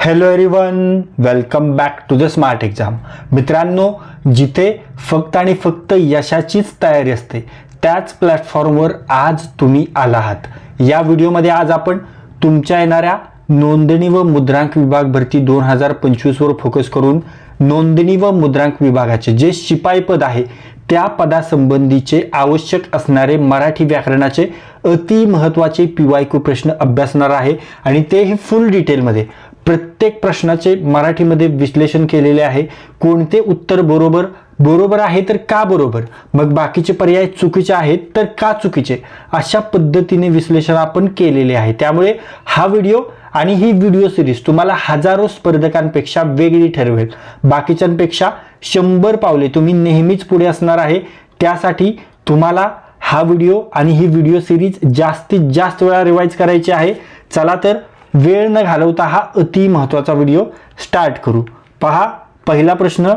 Hello everyone welcome back to the smart exam मित्रांनो जिथे फक्त आणि फक्त यशाचीच तयारी असते त्याच प्लॅटफॉर्मवर आज तुम्ही आला आहात या व्हिडिओमध्ये आज आपण तुमच्या येणाऱ्या नोंदणी व मुद्रांक विभाग भरती दोन हजार पंचवीसवर फोकस करून नोंदणी व मुद्रांक विभागाचे जे शिपाई पद आहे त्या पदासंबंधीचे आवश्यक असणारे मराठी व्याकरणाचे अति महत्त्वाचे पी वाय क्यू प्रश्न अभ्यासणार आहे आणि तेही फुल डिटेलमध्ये प्रत्येक प्रश्नाचे मराठीमध्ये विश्लेषण केलेले आहे. कोणते उत्तर बरोबर? बरोबर आहे तर का बरोबर? मग बाकीचे पर्याय चुकीचे आहेत तर का चुकीचे? अशा पद्धतीने विश्लेषण आपण केलेले आहे. त्यामुळे हा व्हिडिओ आणि ही व्हिडिओ सिरीज तुम्हाला हजारो स्पर्धकांपेक्षा वेगळी ठरवेल. बाकीच्यांपेक्षा शंभर पावले. तुम्ही नेहमीच पुढे असणार आहे. त्यासाठी तुम्हाला हा व्हिडिओ आणि ही व्हिडिओ सिरीज जास्तीत जास्त वेळा रिवाईज करायची आहे. चला तर वेळ न घालवता हा अति महत्त्वाचा व्हिडिओ स्टार्ट करू. पहा पहिला प्रश्न.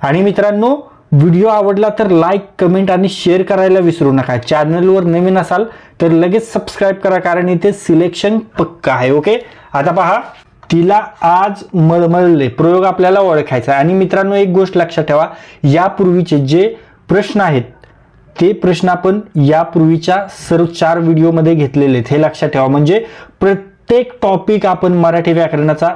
आणि मित्रांनो व्हिडिओ आवडला तर लाईक कमेंट आणि शेअर करायला विसरू नका. चॅनलवर नवीन असाल तर लगेच सबस्क्राईब करा कारण इथे सिलेक्शन पक्का आहे ओके आता पहा. तिला आज मळमळले. प्रयोग आपल्याला ओळखायचा आहे. आणि मित्रांनो एक गोष्ट लक्षात ठेवा. यापूर्वीचे जे प्रश्न आहेत ते प्रश्न आपण यापूर्वीच्या सर्व चार व्हिडिओमध्ये घेतलेले आहेत. हे लक्षात ठेवा. म्हणजे प्रत्येक प्रत्येक टॉपिक आपण मराठी व्याकरणाचा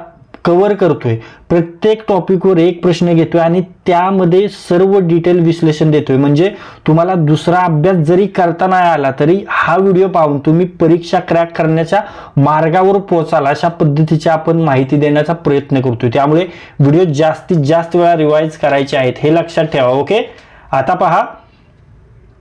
कव्हर करतोय. प्रत्येक टॉपिकवर एक प्रश्न घेतोय आणि त्यामध्ये सर्व डिटेल विश्लेषण देतोय. म्हणजे तुम्हाला दुसरा अभ्यास जरी करता नाही आला तरी हा व्हिडिओ पाहून तुम्ही परीक्षा क्रॅक करण्याच्या मार्गावर पोहोचाल अशा पद्धतीची आपण माहिती देण्याचा प्रयत्न करतोय. त्यामुळे व्हिडिओ जास्तीत जास्त वेळा रिवाईज करायचे आहेत हे लक्षात ठेवा ओके आता पहा.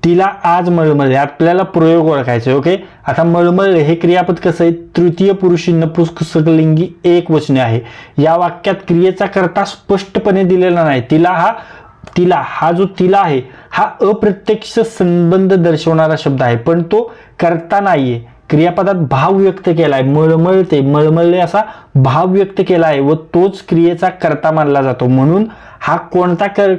तिला आज मळमळले आपल्याला प्रयोग ओळखायचे ओके आता मळमळले हे क्रियापद कसं आहे? तृतीय पुरुषी नपुंसकलिंगी एक वचने आहे. या वाक्यात क्रियेचा करता स्पष्टपणे दिलेला नाही. तिला हा तिला हा जो तिला आहे हा अप्रत्यक्ष संबंध दर्शवणारा शब्द आहे. पण तो करता नाहीये. क्रियापदात भाव व्यक्त केलाय. मळमळते मळमळले असा भाव व्यक्त केला आहे व तोच क्रियेचा करता मानला जातो. म्हणून हा कोणता कर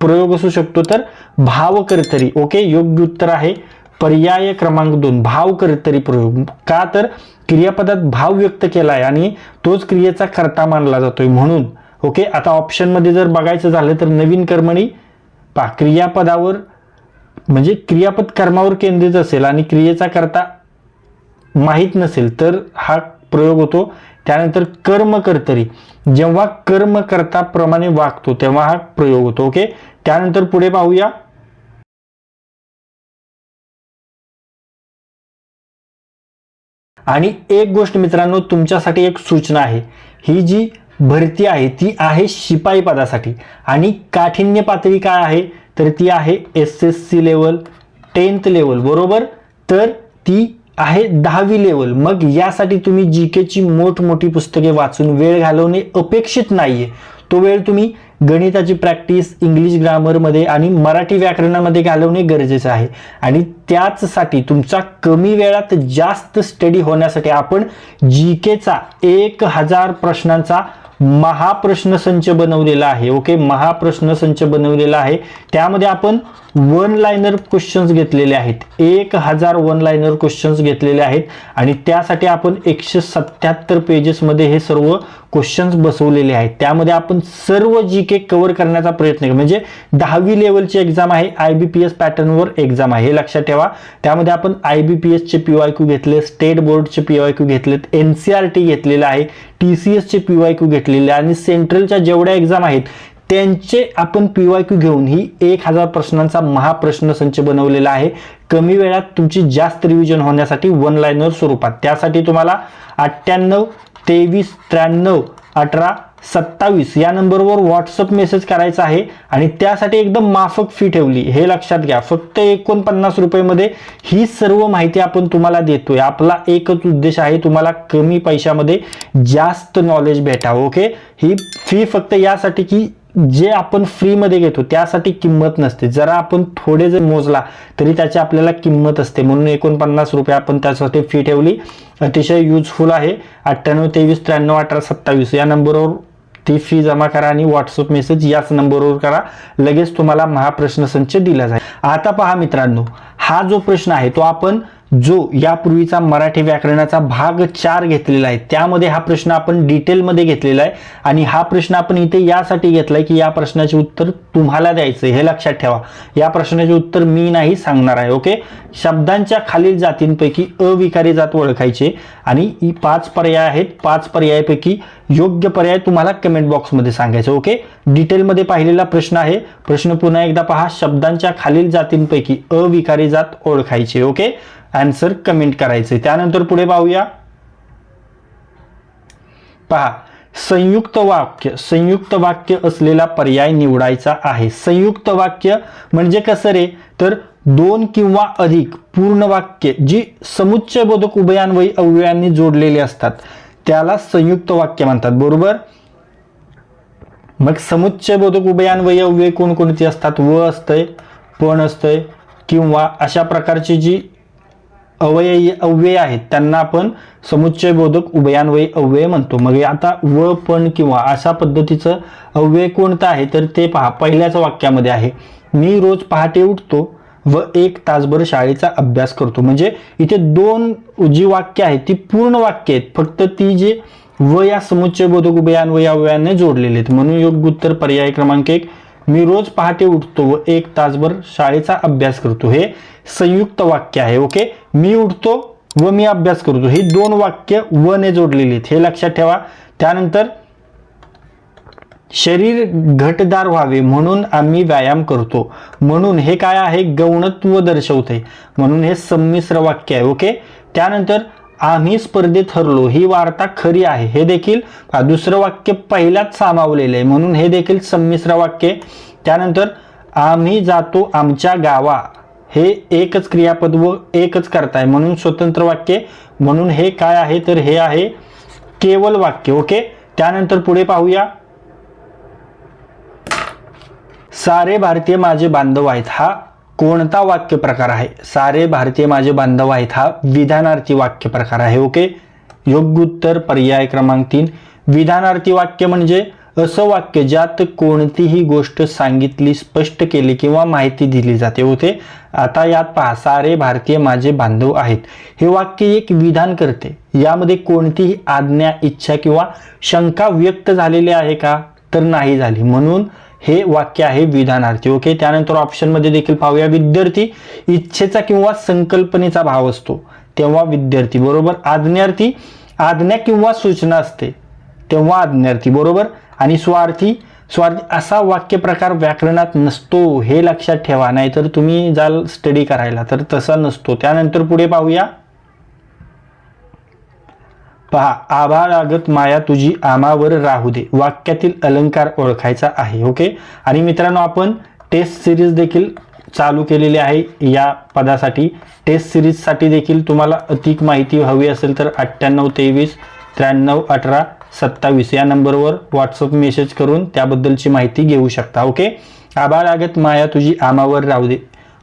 प्रयोग असू शकतो तर भावकर्तरी ओके योग्य उत्तर आहे पर्याय क्रमांक दोन. भाव करतरी प्रयोग. का तर? क्रियापदात भाव व्यक्त केला आहे आणि तोच क्रियेचा कर्ता मानला जातोय म्हणून. ओके आता ऑप्शनमध्ये जर बघायचं झालं तर नवीन कर्मणी. पा क्रियापदावर म्हणजे क्रियापद कर्मावर केंद्रित असेल आणि क्रियेचा कर्ता माहीत नसेल तर हा प्रयोग होतो त्यानंतर कर्म कर्तरी. जेव्हा कर्म प्रमाणे वागतो तेव्हा हा प्रयोग होतो ओके? त्यानंतर पुढे पाहूया. आणि एक गोष्ट मित्रांनो तुमच्यासाठी एक सूचना आहे. ही जी भरती आहे ती आहे शिपाई पदासाठी. आणि काठिण्य पातळी काय आहे? तर ती आहे S S C level tenth level बरोबर? तर ती आहे दहावी लेवल मग यासाठी तुम्ही जी केची मोठमोठी पुस्तके वाचून वेळ घालवणे अपेक्षित नाहीये. तो वेळ तुम्ही गणिताची प्रॅक्टिस इंग्लिश ग्रामरमध्ये आणि मराठी व्याकरणामध्ये घालवणे गरजेचं आहे. आणि त्याचसाठी तुमचा कमी वेळात जास्त स्टडी होण्यासाठी आपण जी केचा एक हजार प्रश्नांचा महाप्रश्न संच बनवलेला आहे. ओके महाप्रश्न संच बनवलेला आहे. त्यामध्ये आपण वन लायनर क्वेश्चन्स घेतलेले आहेत. एक हजार वन लायनर क्वेश्चन्स घेतलेले आहेत. आणि त्यासाठी आपण एकशे सत्याहत्तर पेजेसमध्ये हे सर्व क्वेश्चन्स बसवलेले आहेत. त्यामध्ये आपण सर्व जी के कव्हर करण्याचा प्रयत्न केला. म्हणजे दहावी लेवलची एक्झाम आहे आय बी पी एस पॅटर्नवर एक्झाम आहे. हे लक्षात ठेवा. त्यामध्ये आपण आय बी पी एसचे पी वाय क्यू घेतले स्टेट बोर्डचे पी वाय क्यू घेतलेत एन सी आर टी घेतलेलं आहे टी सी एसचे पी वाय क्यू घेतलेले आणि सेंट्रलच्या जेवढ्या एक्झाम आहेत त्यांचे आपण पी वाय क्यू घेऊन ही एक हजार प्रश्नांचा महाप्रश्न संच बनवलेला आहे. कमी वेळात तुमची जास्त रिव्हिजन होण्यासाठी वन लाईनर स्वरूपात. त्यासाठी तुम्हाला अठ्ठ्याण्णव तेवीस त्र्याण्णव अठरा सत्तावीस या नंबरवर व्हॉट्सअप मेसेज करायचा आहे आणि त्यासाठी एकदम माफक फी ठेवली. हे लक्षात घ्या. फक्त एकोणपन्नास रुपयेमध्ये ही सर्व माहिती आपण तुम्हाला देतोय. आपला एकच उद्देश आहे तुम्हाला कमी पैशामध्ये जास्त नॉलेज भेटावं ओके ही फी फक्त यासाठी की जे आपण फ्रीमध्ये घेतो त्यासाठी किंमत नसते. जरा आपण थोडे जर मोजला तरी त्याची आपल्याला किंमत असते. म्हणून एकोणपन्नास रुपये आपण त्यासाठी फी ठेवली. अतिशय युजफुल आहे. अठ्ठ्याण्णव तेवीस त्र्याण्णव अठरा सत्तावीस. या नंबरवर ती फी जमा करा आणि व्हॉट्सअप मेसेज याच नंबरवर करा. लगेच तुम्हाला महाप्रश्न संच दिला जाईल. आता पहा मित्रांनो हा जो प्रश्न आहे तो आपण जो यापूर्वीचा मराठी व्याकरणाचा भाग चार घेतलेला आहे त्यामध्ये हा प्रश्न आपण डिटेलमध्ये घेतलेला आहे आणि हा प्रश्न आपण इथे यासाठी घेतलाय की या प्रश्नाचे उत्तर तुम्हाला द्यायचं हे लक्षात ठेवा. या प्रश्नाचे उत्तर मी नाही सांगणार आहे ओके? शब्दांच्या खालील जातींपैकी अविकारी जात ओळखायचे आणि पाच पर्याय आहेत पाच पर्यायापैकी योग्य पर्याय तुम्हाला कमेंट बॉक्समध्ये सांगायचं ओके? डिटेलमध्ये पाहिलेला प्रश्न आहे प्रश्न पुन्हा एकदा पहा शब्दांच्या खालील जातींपैकी अविकारी जात ओळखायचे ओके? आन्सर कमेंट करायचे त्यानंतर पुढे पाहूया. पहा संयुक्त वाक्य संयुक्त वाक्य असलेला पर्याय निवडायचा आहे. संयुक्त वाक्य म्हणजे कसं रे? तर दोन किंवा अधिक पूर्ण वाक्य जी समुच्चय बोधक उभयान्वयी अव्ययांनी जोडलेली असतात त्याला संयुक्त वाक्य म्हणतात. बरोबर? मग समुच्चय बोधक उभयान्वयी अव्यय कोणकोणती असतात? व असतंय पण असतंय किंवा अशा प्रकारची जी अवयय अव्यय आहेत. त्यांना आपण समुच्चय बोधक उभयान्वयी अव्यय म्हणतो. मग आता व पण किंवा अशा पद्धतीचं अव्यय कोणतं आहे? तर ते पहा. पहिल्याच वाक्यामध्ये आहे मी रोज पहाटे उठतो व एक तासभर शाळेचा अभ्यास करतो. म्हणजे इथे दोन जी वाक्य आहेत ती पूर्ण वाक्य आहेत. फक्त ती जी व या समुच्चय बोधक उभयान्वयी अव्ययाने जोडलेले आहेत. म्हणून योग्य उत्तर पर्याय क्रमांक एक मी रोज पहाटे उठतो व एक तासभर शाळेचा अभ्यास करतो. हे संयुक्त वाक्य आहे ओके मी उठतो व मी अभ्यास करतो. ही दोन वाक्य व ने जोडलेली आहेत. हे लक्षात ठेवा. त्यानंतर शरीर घटदार व्हावे म्हणून आम्ही व्यायाम करतो. म्हणून हे काय आहे? गौणत्व दर्शवते. म्हणून हे संमिश्र वाक्य आहे ओके त्यानंतर आम्ही स्पर्धेत हरलो. ही वार्ता खरी आहे. हे देखील दुसरं वाक्य पहिल्याच सामावलेलं आहे. म्हणून हे देखील संमिश्र वाक्य त्यानंतर आम्ही जातो आमच्या गावा. हे एकच क्रियापद व एकच करताय. म्हणून स्वतंत्र वाक्य म्हणून हे काय आहे तर हे आहे केवल वाक्य ओके? त्यानंतर पुढे पाहूया. सारे भारतीय माझे बांधव आहेत. हा कोणता वाक्य प्रकार आहे? सारे भारतीय माझे बांधव आहेत. हा विधानार्थी वाक्य प्रकार आहे ओके? योग्य उत्तर पर्याय क्रमांक तीन. विधानार्थी वाक्य म्हणजे असं वाक्य ज्यात कोणतीही गोष्ट सांगितली स्पष्ट केली किंवा माहिती दिली जाते. होते आता यात पहा सारे भारतीय माझे बांधव आहेत. हे वाक्य एक विधान करते. यामध्ये कोणतीही आज्ञा इच्छा किंवा शंका व्यक्त झालेली आहे का? तर नाही झाली. म्हणून हे वाक्य आहे विधानार्थी. ओके त्यानंतर ऑप्शनमध्ये देखील पाहूया. विद्यार्थी इच्छेचा किंवा संकल्पनेचा भाव असतो. तेव्हा विद्यार्थी बरोबर? आज्ञार्थी आज्ञा किंवा सूचना असते. तेव्हा आज्ञार्थी बरोबर? आणि स्वार्थी स्वार्थी असा वाक्यप्रकार व्याकरणात नसतो हे लक्षात ठेवा. नाहीतर तुम्ही जाल स्टडी करायला तर तसा नसतो. त्यानंतर पुढे पाहूया. पहा आभाळ आगत माया तुझी आमावर राहू दे. वाक्यातील अलंकार ओळखायचा आहे ओके? आणि मित्रांनो आपण टेस्ट सिरीज देखील चालू केलेली आहे या पदासाठी. टेस्ट सिरीजसाठी देखील तुम्हाला अधिक माहिती हवी असेल तर अठ्ठ्याण्णव तेवीस त्र्याण्णव अठरा सत्तावीस. या नंबरवर व्हॉट्सअप मेसेज करून त्याबद्दलची माहिती घेऊ शकता ओके आभार लागत माया तुझी आमावर राहू दे.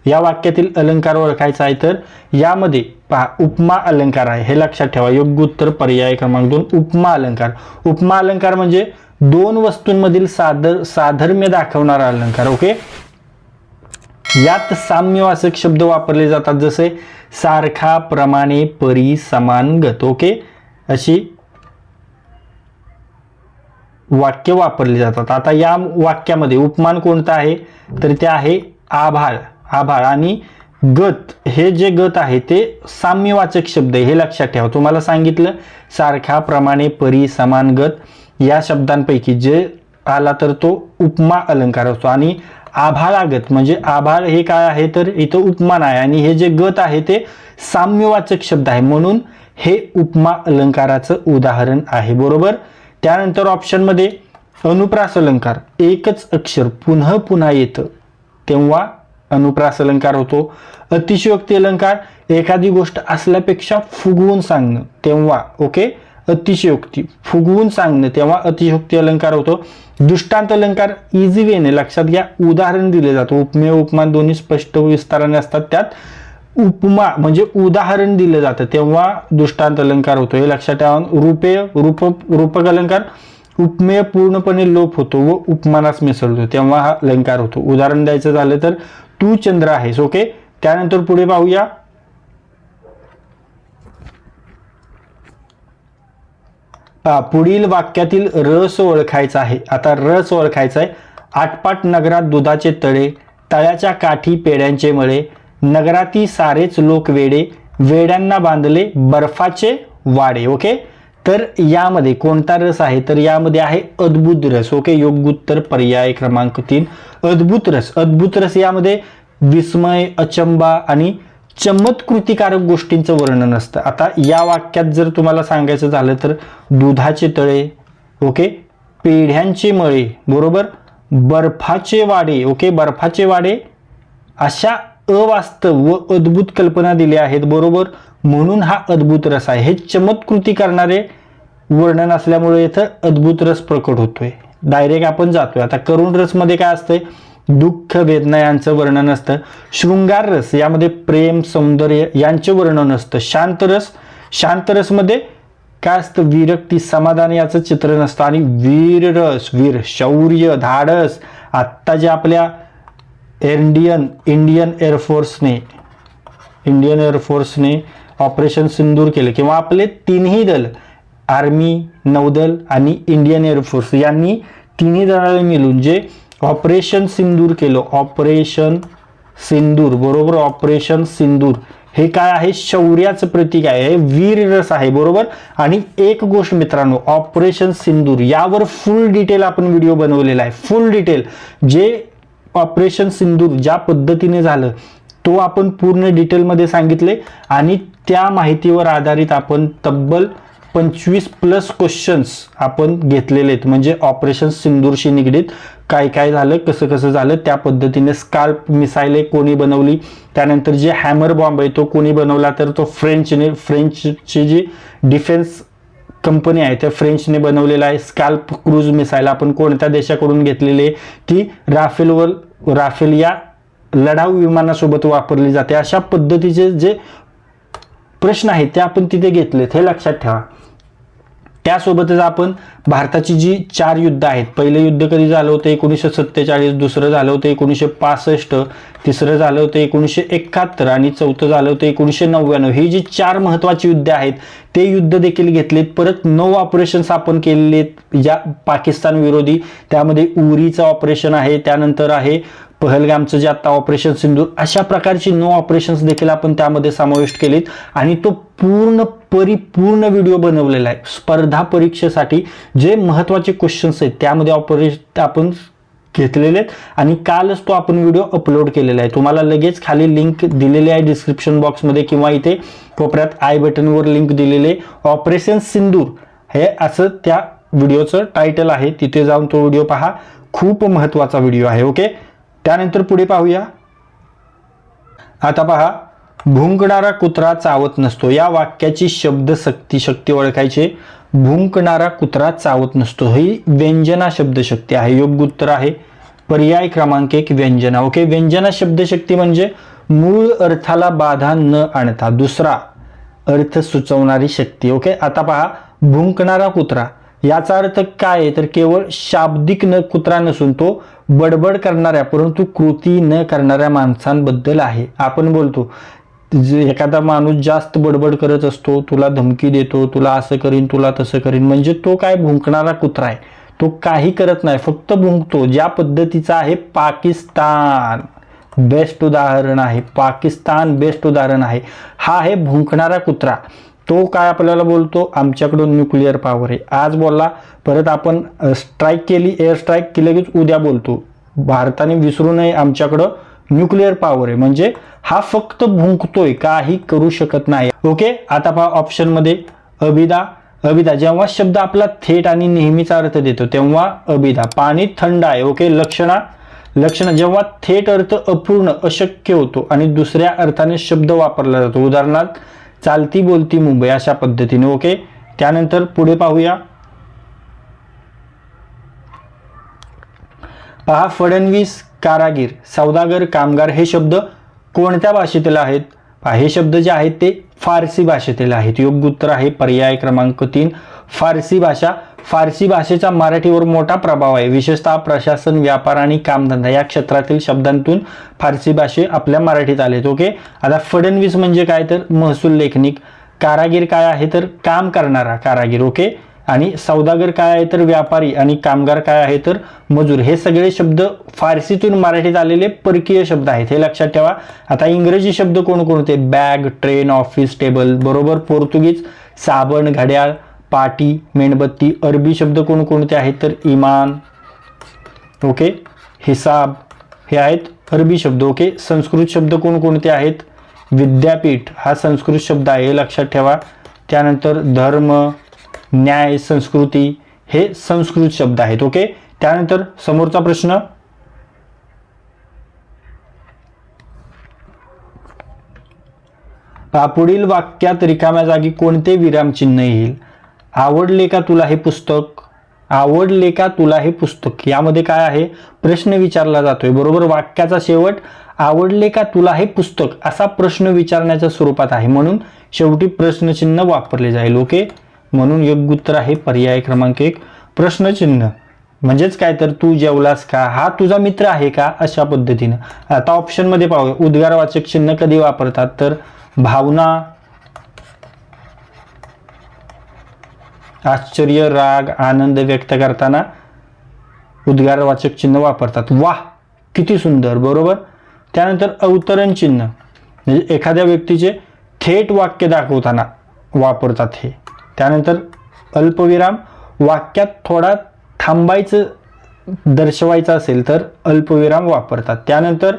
या वाक्यातील अलंकार ओळखायचा आहे तर यामध्ये पहा उपमा अलंकार आहे. हे लक्षात ठेवा योग्य उत्तर पर्याय क्रमांक दोन उपमा अलंकार. उपमा अलंकार म्हणजे दोन वस्तूंमधील साधर साधर्म्य दाखवणारा अलंकार ओके यात साम्यवाचक शब्द वापरले जातात जसे सारखा प्रमाणे परी समान गत ओके अशी वाक्य वापरली जातात. आता या वाक्यामध्ये उपमान कोणतं आहे? तर ते आहे आभाळ. आभाळ आणि गत. हे जे गत आहे ते साम्यवाचक शब्द हे लक्षात ठेवा. तुम्हाला सांगितलं सारख्या प्रमाणे परी समान गत. या शब्दांपैकी जे आला तर तो उपमा अलंकार असतो. आणि आभाळागत म्हणजे आभाळ हे काय आहे? तर इथं उपमान आहे. आणि हे जे गत आहे ते साम्यवाचक शब्द आहे. म्हणून हे उपमा अलंकाराचं उदाहरण आहे. बरोबर? त्यानंतर ऑप्शनमध्ये अनुप्रास अलंकार एकच अक्षर पुन्हा पुन्हा येतं. तेव्हा अनुप्रास अलंकार होतो. अतिशयोक्ती अलंकार एखादी गोष्ट असल्यापेक्षा फुगवून सांगणं. तेव्हा ओके? अतिशयोक्ती. फुगवून सांगणं. तेव्हा अतिशयोक्ती अलंकार होतो. दृष्टांत अलंकार इझी वेने लक्षात घ्या. उदाहरण दिले जातं. उपमेय उपमान दोन्ही स्पष्ट विस्ताराने असतात त्यात. उपमा म्हणजे उदाहरण दिलं जातं. तेव्हा दृष्टांत अलंकार होतो. हे लक्षात ठेवा. रूपे रूप रूपक अलंकार उपमेय पूर्णपणे लोप होतो व उपमानास मिसळतो. तेव्हा हा अलंकार होतो. उदाहरण द्यायचं झालं तर तू चंद्र आहेस ओके? त्यानंतर पुढे पाहूया. पुढील वाक्यातील रस ओळखायचा आहे. आता रस ओळखायचा आहे. आटपाट नगरात दुधाचे तळे तळ्याच्या काठी पेड्यांचे मळे नगराती सारेच लोक वेडे वेड्यांना बांधले बर्फाचे वाडे ओके तर यामध्ये कोणता रस आहे? तर यामध्ये आहे अद्भुत रस ओके योग्य उत्तर पर्याय क्रमांक तीन. अद्भुत रस अद्भुत रस यामध्ये विस्मय अचंबा आणि चमत्कृतिकारक गोष्टींचं वर्णन असतं. आता या वाक्यात जर तुम्हाला सांगायचं झालं तर दुधाचे तळे ओके पेढ्यांचे मळे बरोबर? बर्फाचे वाडे ओके बर्फाचे वाडे अशा अवास्तव व अद्भुत कल्पना दिल्या आहेत बरोबर? म्हणून हा अद्भुत रस आहे. हे चमत्कृती करणारे वर्णन असल्यामुळे इथं अद्भुत रस प्रकट होतोय. डायरेक्ट आपण जातोय. आता करुण रसमध्ये काय असतंय? दुःख वेदना यांचं वर्णन असतं. शृंगार रस यामध्ये प्रेम सौंदर्य यांचे वर्णन असतं. शांत रस शांत रसमध्ये काय असतं? विरक्ती समाधान याचं चित्रण असतं. आणि वीर रस वीर शौर्य धाडस. आत्ता जे आपल्या एरडियन इंडियन एअरफोर्सने इंडियन एअरफोर्सने ऑपरेशन सिंदूर केलं. किंवा आपले तिन्ही दल आर्मी नौदल आणि इंडियन एअरफोर्स यांनी तिन्ही दलाला मिळून जे ऑपरेशन सिंदूर केलं ऑपरेशन सिंदूर बरोबर? ऑपरेशन सिंदूर. हे काय आहे? शौर्याचं प्रतीक आहे. हे वीर रस आहे बरोबर? आणि एक गोष्ट मित्रांनो ऑपरेशन सिंदूर. यावर फुल डिटेल आपण व्हिडिओ बनवलेला आहे. फुल डिटेल जे ऑपरेशन सिंदूर ज्या पद्धतीने झालं तो आपण पूर्ण डिटेलमध्ये सांगितले आणि त्या माहितीवर आधारित आपण तब्बल पंचवीस प्लस क्वेश्चन्स आपण घेतलेले आहेत. म्हणजे ऑपरेशन सिंदूरशी निगडीत काय काय झालं कसं कसं झालं त्या पद्धतीने स्काल्प मिसाईले कोणी बनवली त्यानंतर जे हॅमर बॉम्ब आहे तो कोणी बनवला तर तो फ्रेंचने फ्रेंचची जी डिफेन्स कंपनी आहे त्या फ्रेंचने बनवलेला आहे. स्काल्प क्रूज मिसाईल आपण कोणत्या देशाकडून घेतलेली आहे ती राफेलवर राफेल या लढाऊ विमानासोबत वापरली जाते. अशा पद्धतीचे जे प्रश्न आहेत ते आपण तिथे घेतलेत. हे लक्षात ठेवा. त्यासोबतच आपण भारताची जी चार युद्ध आहेत पहिलं युद्ध कधी झालं होतं? एकोणीसशे सत्तेचाळीस दुसरं झालं होतं एकोणीसशे पासष्ट तिसरं झालं होतं एकोणीसशे एकाहत्तर आणि चौथं झालं होतं एकोणीसशे नव्याण्णव. ही जी चार महत्त्वाची युद्ध आहेत ते युद्ध देखील घेतलेत. परत नऊ ऑपरेशन्स आपण केलेले आहेत ज्या पाकिस्तान विरोधी. त्यामध्ये उरीचं ऑपरेशन आहे त्यानंतर आहे पहलगामचं जे आता ऑपरेशन सिंधूर अशा प्रकारची नो ऑपरेशन्स देखील आपण त्यामध्ये समाविष्ट केलीत. आणि तो पूर्ण परिपूर्ण व्हिडिओ बनवलेला आहे. स्पर्धा परीक्षेसाठी जे महत्त्वाचे क्वेश्चन्स आहेत त्यामध्ये ऑपरेशन आपण घेतलेले आहेत. आणि कालच तो आपण व्हिडिओ अपलोड केलेला आहे. तुम्हाला लगेच खाली लिंक दिलेली आहे डिस्क्रिप्शन बॉक्समध्ये किंवा इथे कोपऱ्यात आय बटनवर लिंक दिलेले ऑपरेशन सिंदूर हे असं त्या व्हिडिओचं टायटल आहे. तिथे जाऊन तो व्हिडिओ पहा. खूप महत्त्वाचा व्हिडिओ आहे ओके त्यानंतर पुढे पाहूया. आता पहा भुंकणारा कुत्रा चावत नसतो. या वाक्याची शब्द शक्ती शक्ती भुंकणारा कुत्रा चावत नसतो. ही व्यंजना शब्दशक्ती आहे. योग्य उत्तर आहे. पर्याय क्रमांक एक व्यंजना. ओके व्यंजना शब्दशक्ती म्हणजे मूळ अर्थाला बाधा न आणता दुसरा अर्थ सुचवणारी शक्ती. ओके आता पहा भुंकणारा कुत्रा याचा अर्थ काय आहे? तर केवळ शाब्दिक न कुत्रा नसून तो बडबड करणाऱ्या परंतु कृती न करणाऱ्या माणसांबद्दल आहे. आपण बोलतो जे एखादा माणूस जास्त बडबड करत असतो तुला धमकी देतो तुला असं करीन तुला तसं करीन म्हणजे तो काय भुंकणारा कुत्रा आहे. तो काही करत नाही फक्त भुंकतो. ज्या पद्धतीचा आहे पाकिस्तान. बेस्ट उदाहरण आहे. पाकिस्तान बेस्ट उदाहरण आहे. हा आहे भुंकणारा कुत्रा. तो काय आपल्याला बोलतो? आमच्याकडून न्यूक्लिअर पॉवर आहे. आज बोलला परत आपण स्ट्राईक केली एअर स्ट्राईक की लगेच उद्या बोलतो. भारताने विसरू नये आमच्याकडं न्यूक्लिअर पॉवर आहे. म्हणजे हा फक्त भुंकतोय काही करू शकत नाही. ओके आता पहा ऑप्शनमध्ये अभिदा अभिदा जेव्हा शब्द आपला थेट आणि नेहमीचा अर्थ देतो तेव्हा अभिदा पाणी थंड आहे ओके लक्षणा. लक्षण जेव्हा थेट अर्थ अपूर्ण अशक्य होतो आणि दुसऱ्या अर्थाने शब्द वापरला जातो. उदाहरणार्थ चालती बोलती मुंबई अशा पद्धतीने ओके? त्यानंतर पुढे पाहूया. पहा फडणवीस कारागीर सौदागर कामगार हे शब्द कोणत्या भाषेतील आहेत? हे शब्द जे आहेत ते फारसी भाषेतील आहेत. योग्य उत्तर आहे पर्याय क्रमांक तीन फारसी भाषा. फारसी भाषेचा मराठीवर मोठा प्रभाव आहे. विशेषतः प्रशासन व्यापार आणि कामधंदा या क्षेत्रातील शब्दांतून फारसी भाषे आपल्या मराठीत आलेत ओके? आता फडणवीस म्हणजे काय? तर महसूल लेखनिक. कारागीर काय आहे? तर काम करणारा कारागीर. ओके? आणि सौदागर काय आहे? तर व्यापारी. आणि कामगार काय आहे? तर मजूर. हे सगळे शब्द फारसीतून मराठीत आलेले परकीय शब्द आहेत. हे लक्षात ठेवा. आता इंग्रजी शब्द कोणकोणते बॅग ट्रेन ऑफिस टेबल बरोबर? पोर्तुगीज साबण घड्याळ पाटी मेणबत्ती अरबी शब्द कोणकोणते आहेत? तर इमान ओके? हिसाब हे आहेत अरबी शब्द ओके? संस्कृत शब्द कोणकोणते आहेत? विद्यापीठ हा संस्कृत शब्द आहे लक्षात ठेवा. त्यानंतर धर्म न्याय संस्कृती हे संस्कृत शब्द आहेत ओके? त्यानंतर समोरचा प्रश्न. पुढील वाक्यात रिकाम्या जागी कोणते विरामचिन्ह येईल? आवडले का तुला हे पुस्तक? आवडले का तुला हे पुस्तक? यामध्ये काय आहे? प्रश्न विचारला जातोय. बरोबर? वाक्याचा शेवट आवडले का तुला हे पुस्तक? असा प्रश्न विचारण्याच्या स्वरूपात आहे. म्हणून शेवटी प्रश्नचिन्ह वापरले जाईल. ओके? म्हणून योग्य उत्तर आहे पर्याय क्रमांक एक. प्रश्नचिन्ह. म्हणजेच काय? तर तू जेवलास का? हा तुझा मित्र आहे का? अशा पद्धतीनं. आता ऑप्शनमध्ये पाहूया. उद्गारवाचक चिन्ह कधी वापरतात? तर भावना आश्चर्य राग आनंद व्यक्त करताना उद्गारवाचक चिन्ह वापरतात. वाह! किती सुंदर बरोबर? त्यानंतर अवतरण चिन्ह. म्हणजे एखाद्या व्यक्तीचे थेट वाक्य दाखवताना वापरतात हे. त्यानंतर अल्पविराम. वाक्यात थोडा थांबायचं दर्शवायचं असेल तर अल्पविराम वापरतात. त्यानंतर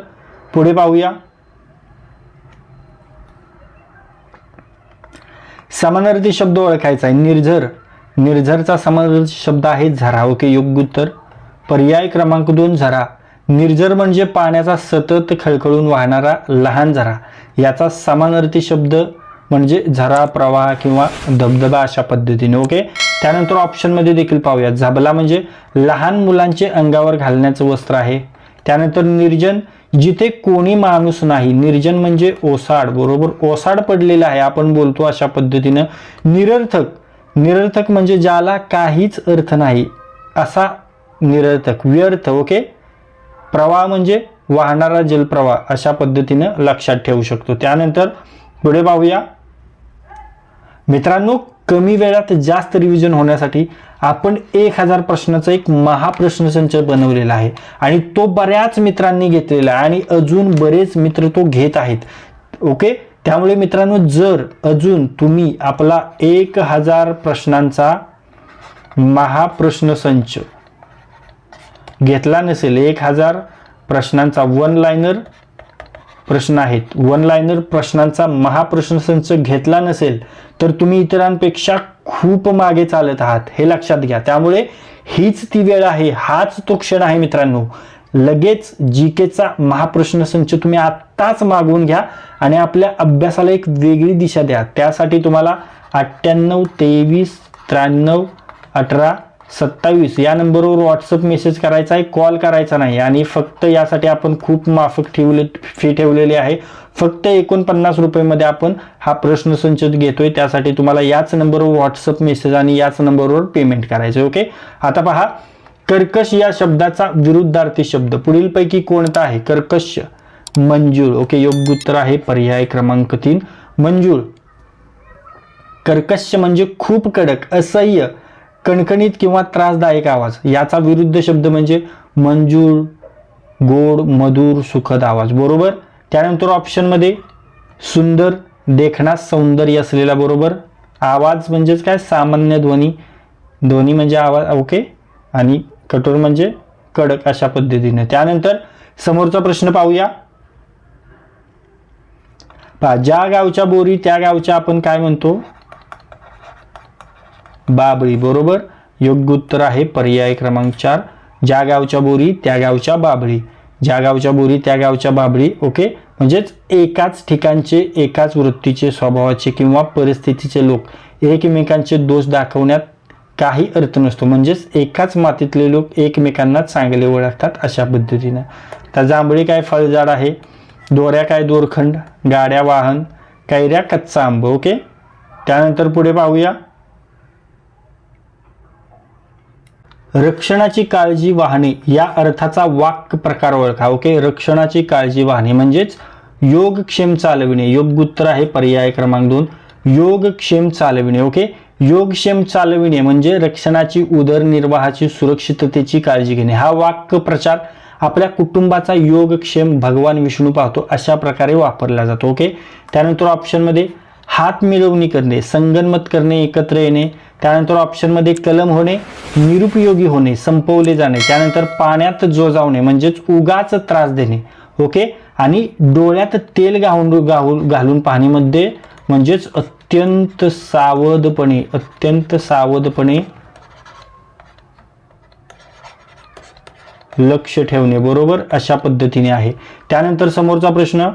पुढे पाहूया. समानार्थी शब्द ओळखायचा आहे. निर्झर. निर्झरचा समानार्थी शब्द आहे झरा. ओके योग्य उत्तर. पर्याय क्रमांक दोन झरा. निर्झर म्हणजे पाण्याचा सतत खळखळून वाहणारा लहान झरा. याचा समानार्थी शब्द म्हणजे झरा प्रवाह किंवा धबधबा अशा पद्धतीने. ओके? त्यानंतर ऑप्शनमध्ये देखील पाहूया झाबला म्हणजे लहान मुलांचे अंगावर घालण्याचं वस्त्र आहे. त्यानंतर निर्जन जिथे कोणी माणूस नाही. निर्जन म्हणजे ओसाड. बरोबर? ओसाड पडलेला आहे. आपण बोलतो अशा पद्धतीनं. निरर्थक निरर्थक म्हणजे ज्याला काहीच अर्थ नाही असा निरर्थक व्यर्थ ओके? प्रवाह म्हणजे वाहणारा जलप्रवाह अशा पद्धतीनं लक्षात ठेवू शकतो. त्यानंतर पुढे पाहूया. मित्रांनो कमी वेळात जास्त रिव्हिजन होण्यासाठी आपण एक हजार प्रश्नाचा एक महाप्रश्न संच बनवलेला आहे आणि तो बऱ्याच मित्रांनी घेतलेला आहे आणि अजून बरेच मित्र तो घेत आहेत. ओके? त्यामुळे मित्रांनो जर अजून तुम्ही आपला एक हजार प्रश्नांचा महाप्रश्नसंच घेतला नसेल एक हजार प्रश्नांचा वन लाईनर प्रश्न आहेत वन लाईनर प्रश्नांचा महाप्रश्नसंच घेतला नसेल तर तुम्ही इतरांपेक्षा खूप मागे चालत आहात हे लक्षात घ्या. त्यामुळे हीच ती वेळ आहे हाच तो क्षण आहे मित्रांनो. लगेच जी केचा महाप्रश्नसंच तुम्ही आत्ताच मागवून घ्या आणि आपल्या अभ्यासाला एक वेगळी दिशा द्या. त्यासाठी तुम्हाला अठ्ठ्याण्णव तेवीस त्र्याण्णव अठरा सत्तावीस या नंबरवर व्हॉट्सअप मेसेज करायचा आहे कॉल करायचा नाही. आणि फक्त यासाठी आपण खूप माफक ठेवले फी ठेवलेली आहे. फक्त एकोणपन्नास रुपयेमध्ये आपण हा प्रश्न प्रश्नसंच घेतोय. त्यासाठी तुम्हाला याच नंबरवर व्हॉट्सअप मेसेज आणि याच नंबरवर पेमेंट करायचं ओके आता पहा कर्कश या शब्दाचा विरुद्धार्थी शब्द. पुढीलपैकी कोणता आहे? कर्कश मंजूळ. ओके योग्य उत्तर आहे पर्याय क्रमांक तीन. मंजूळ. कर्कश म्हणजे खूप कडक असह्य कणकणीत किंवा त्रासदायक आवाज. याचा विरुद्ध शब्द म्हणजे मंजूळ गोड मधुर सुखद आवाज. बरोबर? त्यानंतर ऑप्शनमध्ये सुंदर देखण्यास सौंदर्य असलेला बरोबर. आवाज म्हणजेच काय? सामान्य ध्वनी. ध्वनी म्हणजे आवाज ओके? आणि कठोर म्हणजे कडक अशा पद्धतीने. त्यानंतर समोरचा प्रश्न पाहूया. पहा ज्या गावच्या बोरी त्या गावच्या आपण काय म्हणतो? बाबळी. बरोबर? योग्य उत्तर आहे पर्याय क्रमांक चार. ज्या गावच्या बोरी त्या गावच्या बाबळी. ज्या गावच्या बोरी त्या गावच्या बाबळी. ओके? म्हणजेच एकाच ठिकाणचे एकाच वृत्तीचे स्वभावाचे किंवा परिस्थितीचे लोक एकमेकांचे दोष दाखवण्यात काही अर्थ नसतो. म्हणजेच एकाच मातीतले लोक एकमेकांना चांगले ओळखतात अशा पद्धतीनं. तर जांभळी काय फळझाड आहे? दोऱ्या काय दोरखंड? गाड्या वाहन? कैऱ्या कच्चा आंब. ओके? त्यानंतर पुढे पाहूया. रक्षणाची काळजी वाहणे या अर्थाचा वाक्य प्रकार ओळखा. ओके? रक्षणाची काळजी वाहणे म्हणजेच योगक्षेम चालविणे. योग उत्तर आहे पर्याय क्रमांक दोन. योगक्षेम चालविणे. ओके? योगक्षेम चालविणे म्हणजे रक्षणाची उदरनिर्वाहाची सुरक्षिततेची काळजी घेणे. हा वाक्य प्रचार आपल्या कुटुंबाचा योगक्षेम भगवान विष्णू पाहतो अशा प्रकारे वापरला जातो. ओके त्यानंतर ऑप्शनमध्ये हात मिळवणी करणे संगनमत करणे एकत्र येणे. त्यानंतर ऑप्शनमध्ये कलम होणे निरुपयोगी होणे संपवले जाणे. त्यानंतर पाण्यात जोजावणे म्हणजेच उगाच त्रास देणे. ओके आणि डोळ्यात तेल गाहून घालून घालून पाहणीमध्ये म्हणजेच अत्यंत सावधपणे अत्यंत सावधपणे लक्ष ठेवणे बरोबर? अशा पद्धतीने आहे. त्यानंतर समोरचा प्रश्न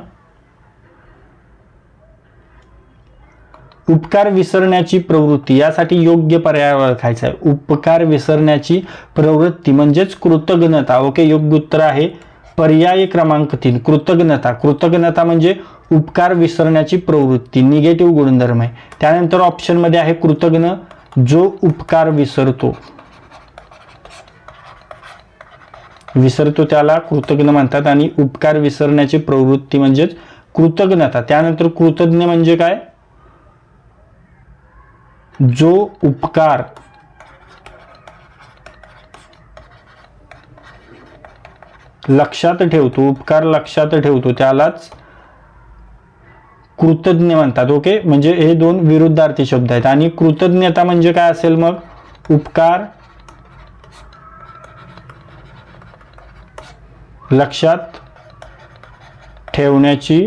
उपकार विसरण्याची प्रवृत्ती. यासाठी योग्य पर्याय ओळखायचा आहे. उपकार विसरण्याची प्रवृत्ती म्हणजेच कृतज्ञता ओके योग्य उत्तर आहे. पर्याय क्रमांक तीन कृतज्ञता. कृतज्ञता म्हणजे उपकार विसरण्याची प्रवृत्ती निगेटिव्ह गुणधर्म आहे. त्यानंतर ऑप्शनमध्ये आहे कृतज्ञ जो उपकार विसरतो. विसरतो त्याला कृतज्ञ म्हणतात आणि उपकार विसरण्याची प्रवृत्ती म्हणजेच कृतज्ञता. त्यानंतर कृतज्ञ म्हणजे काय? जो उपकार लक्षात ठेवतो उपकार लक्षात ठेवतो त्यालाच कृतज्ञ म्हणतात ओके म्हणजे हे दोन विरुद्धार्थी शब्द आहेत. आणि कृतज्ञता म्हणजे काय असेल मग? उपकार लक्षात ठेवण्याची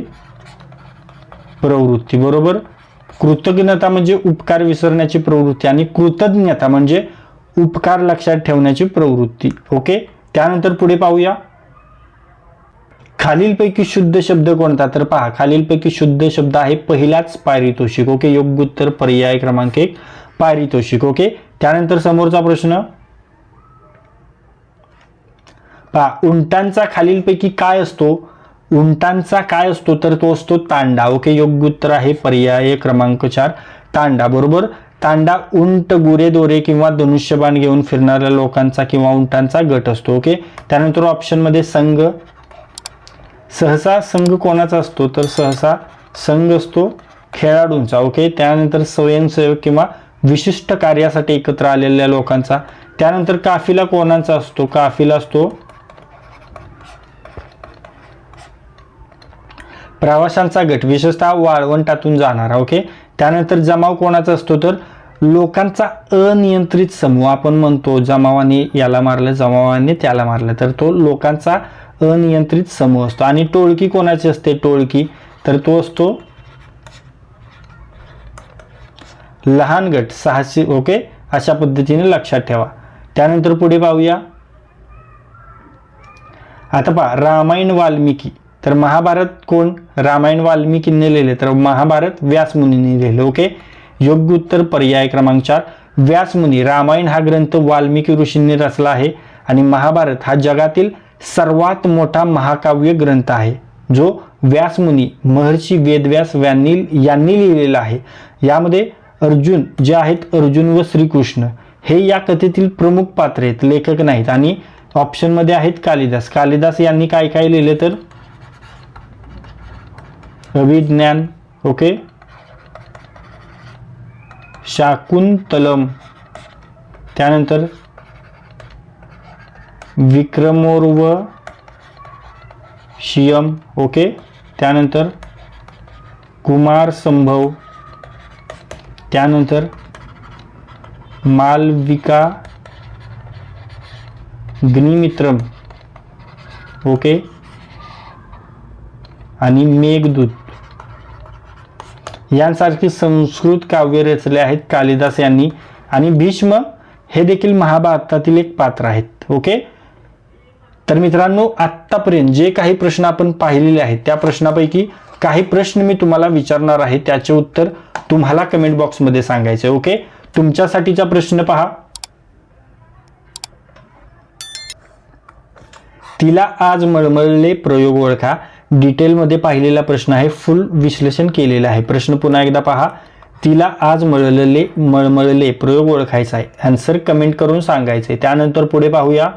प्रवृत्ती बरोबर? कृतज्ञता म्हणजे उपकार विसरण्याची प्रवृत्ती आणि कृतज्ञता म्हणजे उपकार लक्षात ठेवण्याची प्रवृत्ती ओके त्यानंतर पुढे पाहूया. खालीलपैकी शुद्ध शब्द कोणता? तर पहा खालीलपैकी शुद्ध शब्द आहे पहिलाच पारितोषिक ओके? योग्य उत्तर पर्याय क्रमांक एक पारितोषिक ओके? त्यानंतर समोरचा प्रश्न. पहा उंटांचा खालीलपैकी काय असतो? उंटांचा काय असतो? तर तो असतो तांडा ओके? योग्य उत्तर आहे पर्याय क्रमांक चार तांडा बरोबर? तांडा उंट गुरे दोरे किंवा धनुष्यबाण घेऊन फिरणाऱ्या लोकांचा किंवा उंटांचा गट असतो ओके? त्यानंतर ऑप्शनमध्ये संघ सहसा संघ कोणाचा असतो तर सहसा संघ असतो खेळाडूंचा ओके त्यानंतर स्वयंसेवक किंवा विशिष्ट कार्यासाठी एकत्र आलेल्या लोकांचा. त्यानंतर काफिला कोणाचा असतो? काफिला असतो प्रवाशांचा गट विशेषतः वाळवंटातून जाणारा ओके त्यानंतर जमाव कोणाचा असतो? तर लोकांचा अनियंत्रित समूह आपण म्हणतो जमावाने याला मारलं जमावाने त्याला मारलं. तर तो लोकांचा अनियंत्रित समूह असतो. आणि टोळकी कोणाची असते? टोळकी. तर तो असतो लहान गट. सहाशे ओके अशा पद्धतीने लक्षात ठेवा. त्यानंतर पुढे पाहूया. आता पहा रामायण वाल्मिकी. तर महाभारत कोण? रामायण वाल्मिकींनी लिहिले. तर महाभारत व्यासमुनींनी लिहिले ओके योग्य उत्तर पर्याय क्रमांक चार. व्यासमुनी रामायण हा ग्रंथ वाल्मिकी ऋषींनी रचला आहे. आणि महाभारत हा जगातील सर्वात मोठा महाकाव्य ग्रंथ आहे जो व्यासमुनी महर्षी वेदव्यास यांनी यांनी लिहिलेला आहे. यामध्ये अर्जुन जे आहेत अर्जुन व श्रीकृष्ण हे या कथेतील प्रमुख पात्र आहेत लेखक नाहीत. आणि ऑप्शनमध्ये आहेत कालिदास. कालिदास यांनी काय काय लिहिले तर? अभिज्ञान ओके. शाकुंतलम. त्यानंतर विक्रमोर्व शियम ओके. त्यानंतर कुमार संभव. त्यानंतर मालविका ग्निमित्रम ओके. आणि मेघदूत. यांसारखी संस्कृत काव्य रचले आहेत कालिदास यांनी. आणि भीष्म हे देखील महाभारतातील एक पात्र आहेत ओके. तर मित्रांनो आत्तापर्यंत जे काही प्रश्न आपण पाहिलेले आहेत त्या प्रश्नापैकी काही प्रश्न मी तुम्हाला विचारणार आहे त्याचे उत्तर तुम्हाला कमेंट बॉक्समध्ये सांगायचे ओके तुमच्यासाठीचा प्रश्न पहा. तिला आज मळमळले प्रयोग ओळखा. डिटेलमध्ये पाहिलेला प्रश्न आहे फुल विश्लेषण केलेलं आहे. प्रश्न पुन्हा एकदा पहा. तिला आज मळलेले मळमळले प्रयोग ओळखायचा आहे. आन्सर कमेंट करून सांगायचे त्यानंतर पुढे पाहूया.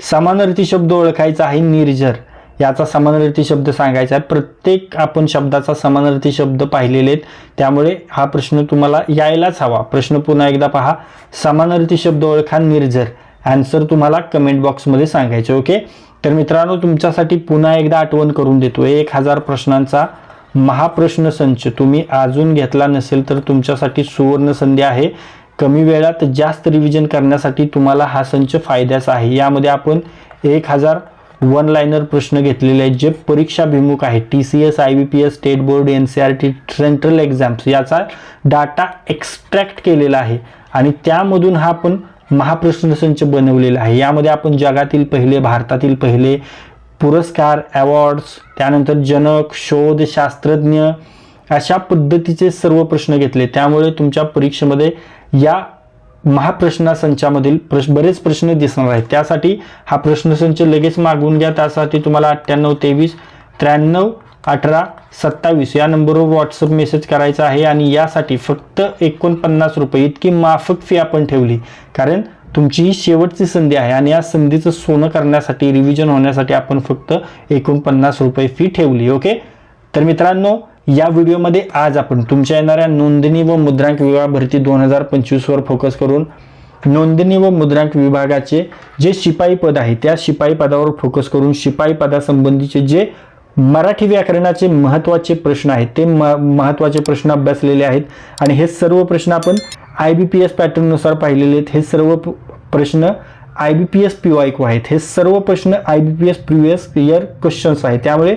समानार्थी शब्द ओळखायचा आहे निर्झर. याचा समानार्थी शब्द सांगायचा आहे. प्रत्येक आपण शब्दाचा समानार्थी शब्द पाहिलेले आहेत. त्यामुळे हा प्रश्न तुम्हाला यायलाच हवा. प्रश्न पुन्हा एकदा पहा. समानार्थी शब्द ओळखा निर्झर. आन्सर तुम्हाला कमेंट बॉक्समध्ये सांगायचे ओके तर मित्रांनो तुमच्यासाठी पुन्हा एकदा आठवण करून देतो. एक हजार प्रश्नांचा महाप्रश्न संच तुम्ही अजून घेतला नसेल तर तुमच्यासाठी सुवर्ण संधी आहे. कमी वेळात जास्त रिव्हिजन करण्यासाठी तुम्हाला हा संच फायद्याचा आहे. यामध्ये आपण एक हजार वन लाईनर प्रश्न घेतलेले आहेत जे परीक्षाभिमुख आहे. T C S I B P S state board N C R T central exams याचा डाटा एक्स्ट्रॅक्ट केलेला आहे. आणि त्यामधून हा आपण महाप्रश्न संच बनवलेला आहे. यामध्ये आपण जगातील पहिले भारतातील पहिले पुरस्कार अवॉर्ड्स त्यानंतर जनक शोध शास्त्रज्ञ अशा पद्धतीचे सर्व प्रश्न घेतले. त्यामुळे तुमच्या परीक्षेमध्ये या महाप्रश्नासंचामधील प्रश्न बरेच प्रश्न दिसणार आहेत. त्यासाठी हा प्रश्नसंच लगेच मागवून घ्या. त्यासाठी तुम्हाला अठ्ठ्याण्णव तेवीस त्र्याण्णव अठरा सत्तावीस या नंबरवर व्हॉट्सअप मेसेज करायचा आहे आणि यासाठी फक्त एकोणपन्नास रुपये इतकी माफक फी आपण ठेवली. कारण तुमची ही शेवटची संधी आहे आणि या संधीचं सोनं करण्यासाठी रिव्हिजन होण्यासाठी आपण फक्त एकोणपन्नास रुपये फी ठेवली. ओके तर मित्रांनो या व्हिडिओमध्ये आज आपण तुमच्या येणाऱ्या नोंदणी व मुद्रांक विभाग भरती दोन हजार पंचवीसवर फोकस करून नोंदणी व मुद्रांक विभागाचे जे शिपाई पद आहे त्या शिपाई पदावर फोकस करून शिपाई पदासंबंधीचे जे मराठी व्याकरणाचे महत्त्वाचे प्रश्न आहेत ते म महत्त्वाचे प्रश्न अभ्यासलेले आहेत आणि हे सर्व प्रश्न आपण आय बी पी एस पॅटर्ननुसार पाहिलेले आहेत. हे सर्व प्रश्न I B P S P Vaiko आहेत. हे सर्व प्रश्न I B P S previous year questions आहेत. त्यामुळे